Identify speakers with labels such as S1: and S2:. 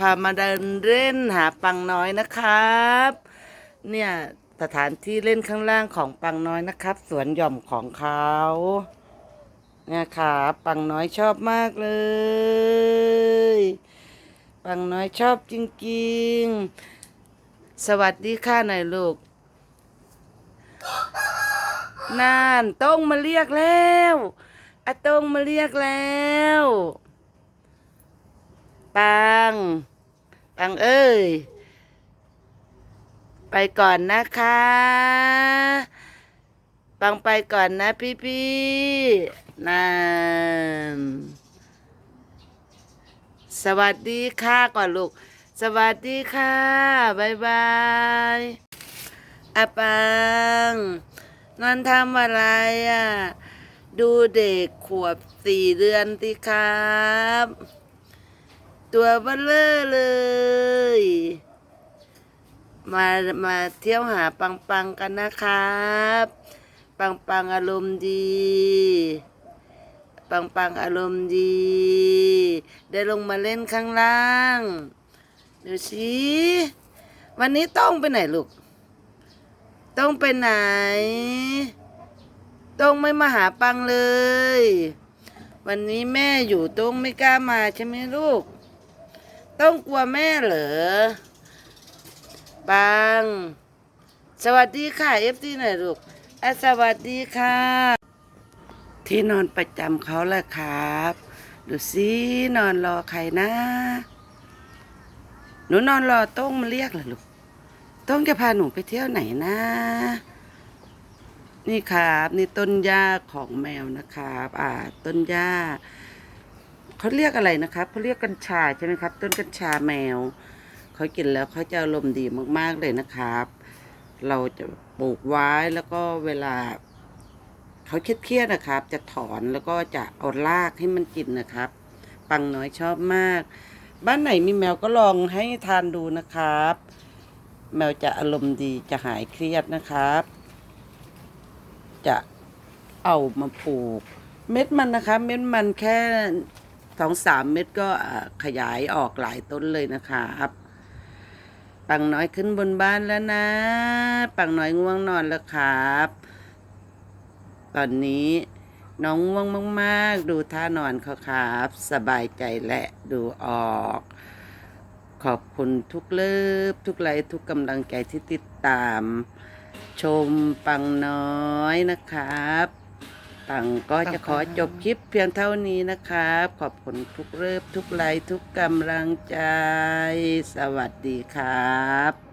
S1: พามาเดินเล่นหาปังน้อยนะครับ เนี่ยสถานที่เล่นข้างล่างของปังน้อยนะครับ สวนหย่อมของเขาเนี่ยครับปังน้อยชอบมากเลย ปังน้อยชอบจริงๆ สวัสดีค่ะหน่อยลูกนานต้องมาเรียกแล้วอาตงมาเรียกแล้ว ปัง ปังเอ้ย ไปก่อนนะคะ ปังไปก่อนนะพี่พี่ๆนั่นสวัสดีค่ะก่อนลูก สวัสดีค่ะบายบายอาปังนอนทำอะไรอะ ดูเด็กขวบสี่เดือนสิครับ ตัวเบลเลอร์เลย มามาเที่ยวหาปังปังกันนะครับ ปังปังอารมณ์ดี ปังปังอารมณ์ดี ได้ลงมาเล่นข้างล่างดูสิวันนี้ต้องไปไหนลูก ต้องไปไหน ต้องไม่มาหาปังเลย วันนี้แม่อยู่ต้องไม่กล้ามาใช่ไหมลูก ต้องกลัวแม่เหรอปังสวัสดีค่ะเอฟซีหน่อยลูกอะสวัสดีค่ะ ที่นอนประจำเขาแหละครับ ดูสินอนรอใครนะ หนูนอนรอโต้งมาเรียกเหรอลูกโต้งจะพาหนูไปเที่ยวไหนนะ นี่ครับ นี่ต้นหญ้าของแมวนะครับ อ่า ต้นหญ้า เขาเรียกอะไรนะครับเขาเรียกกัญชาใช่ไหมครับ ต้นกัญชาแมวเขากินแล้วเขาจะอารมณ์ดีมากๆเลยนะครับ เราจะปลูกไว้แล้วก็เวลาเขาเครียดๆนะครับ จะถอนแล้วก็จะเอารากให้มันกินนะครับ ปังน้อยชอบมาก บ้านไหนมีแมวก็ลองให้ทานดูนะครับ แมวจะอารมณ์ดีจะหายเครียดนะครับ จะเอามาปลูกเม็ดมันนะคะ เม็ดมันแค่ สองสามเม็ดก็ขยายออกหลายต้นเลยนะครับปังน้อยขึ้นบนบ้านแล้วนะปังน้อยง่วงนอนแล้วครับ ตอนนี้น้องง่วงมากๆ ดูท่านอนเขาครับ สบายใจและดูออก ขอบคุณทุกเลิฟทุกไลค์ทุกกำลังใจที่ติดตาม ชมปังน้อยนะครับ่างก็จะขอจบคลิปเพียงเท่านี้นะครับ ขอบคุณทุกเลิฟทุกไลค์ทุกกำลังใจ สวัสดีครับ